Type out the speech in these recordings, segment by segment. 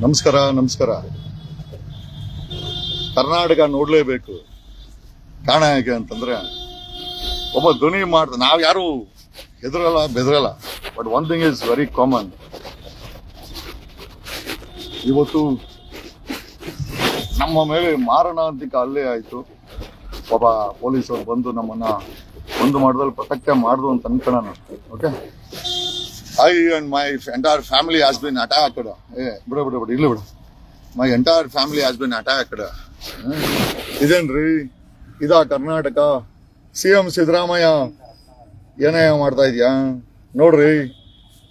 ನಮಸ್ಕಾರ ನಮಸ್ಕಾರ. ಕರ್ನಾಟಕ ನೋಡ್ಲೇಬೇಕು. ಕಾರಣ ಹೇಗೆ ಅಂತಂದ್ರೆ, ಒಬ್ಬ ಧ್ವನಿ ಮಾಡ್ತ ನಾವು ಯಾರು ಹೆದರಲ್ಲ, ಬೆದರಲ್ಲ. But one thing is very common ಇವತ್ತು ನಮ್ಮ ಮೇಲೆ ಮಾರಣಾಂತಿಕ ಅಲ್ಲೇ ಆಯ್ತು. ಒಬ್ಬ ಪೊಲೀಸರು ಬಂದು ನಮ್ಮನ್ನ ಒಂದು ಮಾಡ್ದಲ್ಲಿ ಪ್ರೊಟೆಕ್ಟ್ ಮಾಡ್ದು ಅಂತ ಅನ್ಕೊಳ್ಳೋಣ. Okay I and my entire family has been attacked ಏ ಬಿಡ ಬಿಡ ಬಿಡ ಇಲ್ಲ ಬಿಡು my entire family has been attacked ಇದೇನ್ರಿ ಇದಾ ಕರ್ನಾಟಕ ಸಿ ಎಂ ಸಿದ್ದರಾಮಯ್ಯ ಏನೇ ಮಾಡ್ತಾ ಇದೆಯಾ? ನೋಡ್ರಿ,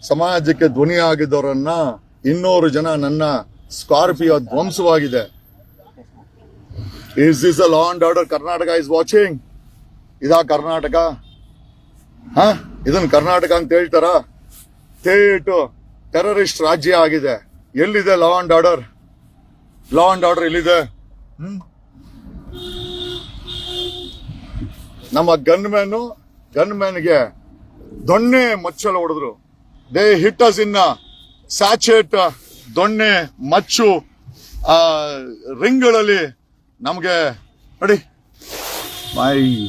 ಸಮಾಜಕ್ಕೆ ಧ್ವನಿ ಆಗಿದ್ದವರನ್ನ ಇನ್ನೂರು ಜನ ನನ್ನ Scorpio ಧ್ವಂಸವಾಗಿದೆ. Is is a law and order Karnataka is watching ಇದಾ ಕರ್ನಾಟಕ ಹ ಇದನ್ ಕರ್ನಾಟಕ ಅಂತ ಹೇಳ್ತಾರ? ಸ್ಟೇಟ್ ಟೆರರಿಸ್ಟ್ ರಾಜ್ಯ ಆಗಿದೆ. ಎಲ್ಲಿದೆ law and order law and order ಎಲ್ಲಿದೆ? ನಮ್ಮ ಗನ್ಮ್ಯಾನು, ಗನ್ಮ್ಯಾನ್ಗೆ ಗನ್ ಮ್ಯಾನ್ಗೆ ದೊಣ್ಣೆ ಮಚ್ಚಲು ಹೊಡೆದ್ರು. ದೇ ಹಿಟ್ ಅಸ್ ಇನ್ನ ಸ್ಯಾಚೆಟ್ ದೊಣ್ಣೆ, ಮಚ್ಚು, ಆ, ರಿಂಗ್ಗಳಲ್ಲಿ ನಮಗೆ, ನೋಡಿ. My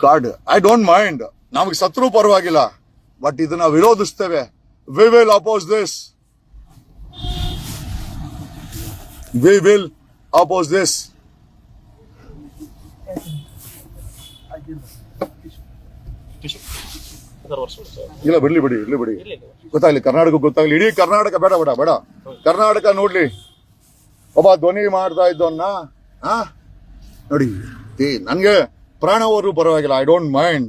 god I don't mind ನಮಗೆ ಸತ್ರು ಪರವಾಗಿಲ್ಲ. ಬಟ್ ಇದನ್ನ ವಿರೋಧಿಸ್ತೇವೆ. We will oppose this we will oppose this ಇಲ್ಲ, ಬಿಡ್ಲಿ, ಬಿಡಿ, ಇರ್ಲಿ, ಬಿಡಿ. ಗೊತ್ತಾಗ್ಲಿ ಕರ್ನಾಟಕ ಗೊತ್ತಾಗ್ಲಿ. ಇಡೀ ಕರ್ನಾಟಕ ಬೇಡ ಬೇಡ ಬೇಡ. ಕರ್ನಾಟಕ ನೋಡ್ಲಿ. ಒಬ್ಬ ಧ್ವನಿ ಮಾಡ್ತಾ ಇದ್ದವನ್ನ ನೋಡಿ ನನ್ಗೆ ಪ್ರಾಣವರು ಪರವಾಗಿಲ್ಲ. ಐ ಡೋಂಟ್ ಮೈಂಡ್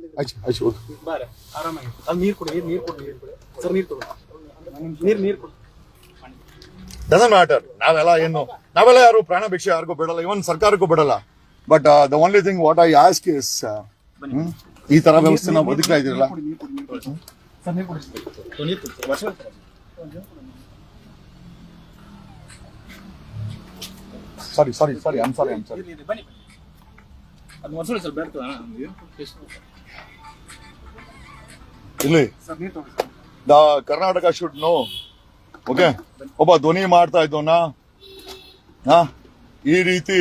ಆಯ್ತು ಆಯ್ತು ಹೋಗು. ಬಾರೆ ಆರಾಮಾಗಿ ಅಲ್ಲಿ ನೀರು ಕೊಡಿ ನೀರು ಕೊಡಿ ನೀರು ಕುಡಿ. ಸರ್ ನೀರು ತಗೋ ನೀರು ನೀರು ಕೊಡಿ. ಡಸನ್ ಮ್ಯಾಟರ್ ನಾವೆಲ್ಲ ಏನು ನಾವೆಲ್ಲ ಯಾರು ಪ್ರಾಣ ಭಿಕ್ಷೆ ಯಾರಿಗೂ ಬಿಡಲ್ಲ ಇವನ್ ಸರ್ಕಾರಕ್ಕೂ ಬಿಡಲ್ಲ. But the only thing what I ask is ಈ ತರ ವ್ಯವಸ್ಥೆ ನಾವು ಬದುಕ್ತಾ ಇದ್ದೀರಲ್ಲ? Sir sir sorry sorry sorry I'm sorry I'm sorry ಬನ್ನಿ ಬನ್ನಿ. ಅದು ವರ್ಷ ಸರ್ ಬೇಡ್ತದ ಇಲ್ಲಿ. ಸರ್ ನೀರು sir the Karnataka should know okay ಒಬ್ಬ ಧ್ವನಿ ಮಾಡ್ತಾ ಇದ್ದವನ. ಹಾ? ಈ ರೀತಿ.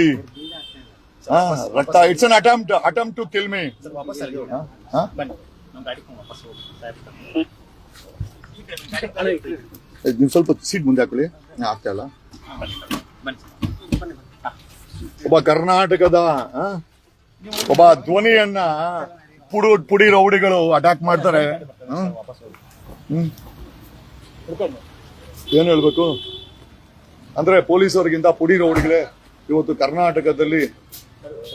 ಹಾ, ರಕ್ತ it's an attempt attempt to kill me sir ವಾಪಸ್ ಅಲ್ಲಿ ಬನ್ನಿ ನಮ್ಮ ಗಾಡಿ ವಾಪಸ್ ಹೋಗಿ ನೀವು ಸ್ವಲ್ಪ ಸೀಟ್ ಮುಂದೆ ಹಾಕೊಳ್ಳಿ. ಆಗ್ತಾ ಇಲ್ಲ. ಬನ್ನಿ ಬನ್ನಿ ಬನ್ನಿ ಒಬ್ಬ ಕರ್ನಾಟಕದ ಒಬ್ಬ ಧ್ವನಿಯನ್ನ ಪುಡು ಪುಡಿ ರೌಡಿಗಳು ಅಟ್ಯಾಕ್ ಮಾಡ್ತಾರೆ. ಏನ್ ಹೇಳ್ಬೇಕು? ಅಂದ್ರೆ ಪೊಲೀಸರಿಗಿಂತ ಪುಡಿ ರೌಡಿಗಳೇ ಇವತ್ತು ಕರ್ನಾಟಕದಲ್ಲಿ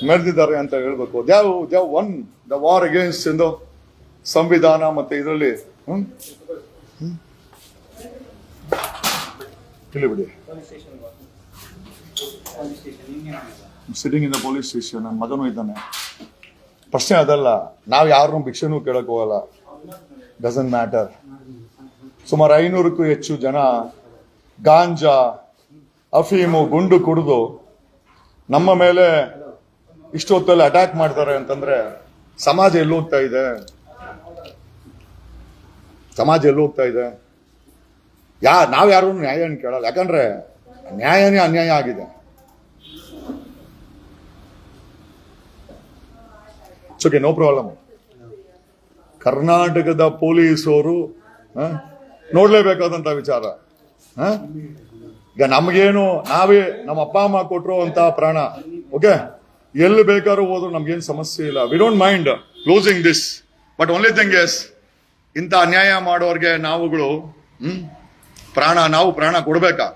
ಮೆರೆದಿದ್ದಾರೆ ಅಂತ ಹೇಳ್ಬೇಕು. They've they've won the war against ಎಂದು ಸಂವಿಧಾನ ಮತ್ತೆ ಇದರಲ್ಲಿ. ಇಲ್ಲಿ ಬಿಡಿ. Sitting in the police station ನನ್ನ ಮಗನೂ ಇದ್ದಾನೆ. ಪ್ರಶ್ನೆ ಅದಲ್ಲ. ನಾವು ಯಾರನ್ನೂ ಭಿಕ್ಷೆನೂ ಕೇಳಕ್ ಹೋಗಲ್ಲ. ಡಸನ್ ಮ್ಯಾಟರ್ ಸುಮಾರು ಐನೂರಕ್ಕೂ ಹೆಚ್ಚು ಜನ ಗಾಂಜಾ, ಅಫೀಮು, ಗುಂಡು ಕುಡಿದು ನಮ್ಮ ಮೇಲೆ ಇಷ್ಟೊತ್ತಲ್ಲಿ ಅಟ್ಯಾಕ್ ಮಾಡ್ತಾರೆ ಅಂತಂದ್ರೆ ಸಮಾಜ ಎಲ್ಲಿ ಹೋಗ್ತಾ ಇದೆ? ಸಮಾಜ ಎಲ್ಲಿ ಹೋಗ್ತಾ ಇದೆ? ಯಾ ನಾವು ಯಾರು ನ್ಯಾಯನ ಕೇಳಲ್ಲ. ಯಾಕಂದ್ರೆ ನ್ಯಾಯನೇ ಅನ್ಯಾಯ ಆಗಿದೆ. Okay no problem. ಕರ್ನಾಟಕದ ಪೊಲೀಸರು ನೋಡಲೇಬೇಕಾದಂಥ ವಿಚಾರ? ಈಗ ನಮಗೇನು, ನಾವೇ ನಮ್ಮ ಅಪ್ಪ, ಅಮ್ಮ ಕೊಟ್ಟರು ಅಂತ ಪ್ರಾಣ. ಓಕೆ? ಎಲ್ಲಿ ಬೇಕಾದ್ರೂ ಹೋದ್ರು ನಮ್ಗೇನು ಸಮಸ್ಯೆ ಇಲ್ಲ. We don't mind closing this but only thing is ಇಂಥ ಅನ್ಯಾಯ ಮಾಡೋರ್ಗೆ ನಾವುಗಳು ಹ್ಮ್ ಪ್ರಾಣ, ನಾವು ಪ್ರಾಣ ಕೊಡಬೇಕಾ?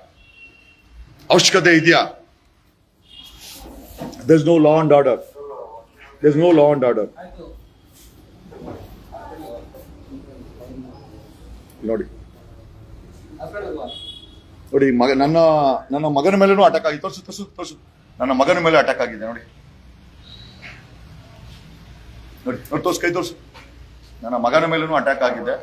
ಅವಶ್ಯಕತೆ ಇದೆಯಾ? There no law and order there no law and order. ನೋಡಿ. ನೋಡಿ, ಮಗ, ನನ್ನ ನನ್ನ ಮಗನ ಮೇಲೂ ಅಟ್ಯಾಕ್ ಆಗಿ, ತೋರಿಸು ತೋರಿಸು ತೋರಿಸು. ನನ್ನ ಮಗನ ಮೇಲೆ ಅಟ್ಯಾಕ್ ಆಗಿದೆ, ನೋಡಿ. ನೋಡಿ ನೋಡಿ, ತೋರ್ಸು, ಕೈ ತೋರ್ಸು. ನನ್ನ ಮಗನ ಮೇಲೂ ಅಟ್ಯಾಕ್ ಆಗಿದೆ.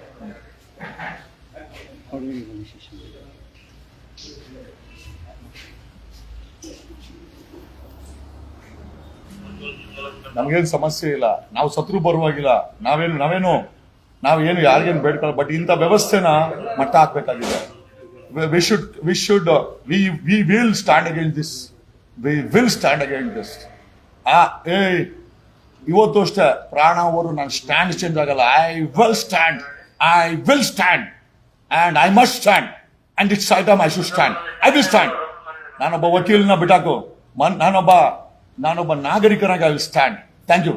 ನಮ್ಗೇನು ಸಮಸ್ಯೆ ಇಲ್ಲ. ನಾವು ಸತ್ರು ಬರುವಾಗಿಲ್ಲ. ನಾವೇನು ನಾವೇನು ನಾವೇನು ಯಾರಿಗೇನು ಬೇಡ್ಕೊಳ್ಳ ಬಟ್ ಇಂಥ ವ್ಯವಸ್ಥೆನ ಮಟ್ಟ ಹಾಕ್ಬೇಕಾಗಿದೆ. We should we should we we will stand against this we will stand against this ಆ ಏ ಇವತ್ತು ಅಷ್ಟೇ, ಪ್ರಾಣ ಅವರು ನಾನು ಸ್ಟ್ಯಾಂಡ್ ಚೇಂಜ್ ಆಗಲ್ಲ. I will stand I will stand and I must stand and it's item I should stand I will stand ನಾನೊಬ್ಬ ವಕೀಲನ ಬಿಟ್ಟಾಕು ಮನ್, ನಾನೊಬ್ಬ ನಾನೊಬ್ಬ ನಾಗರಿಕನಾಗಿ I will stand thank you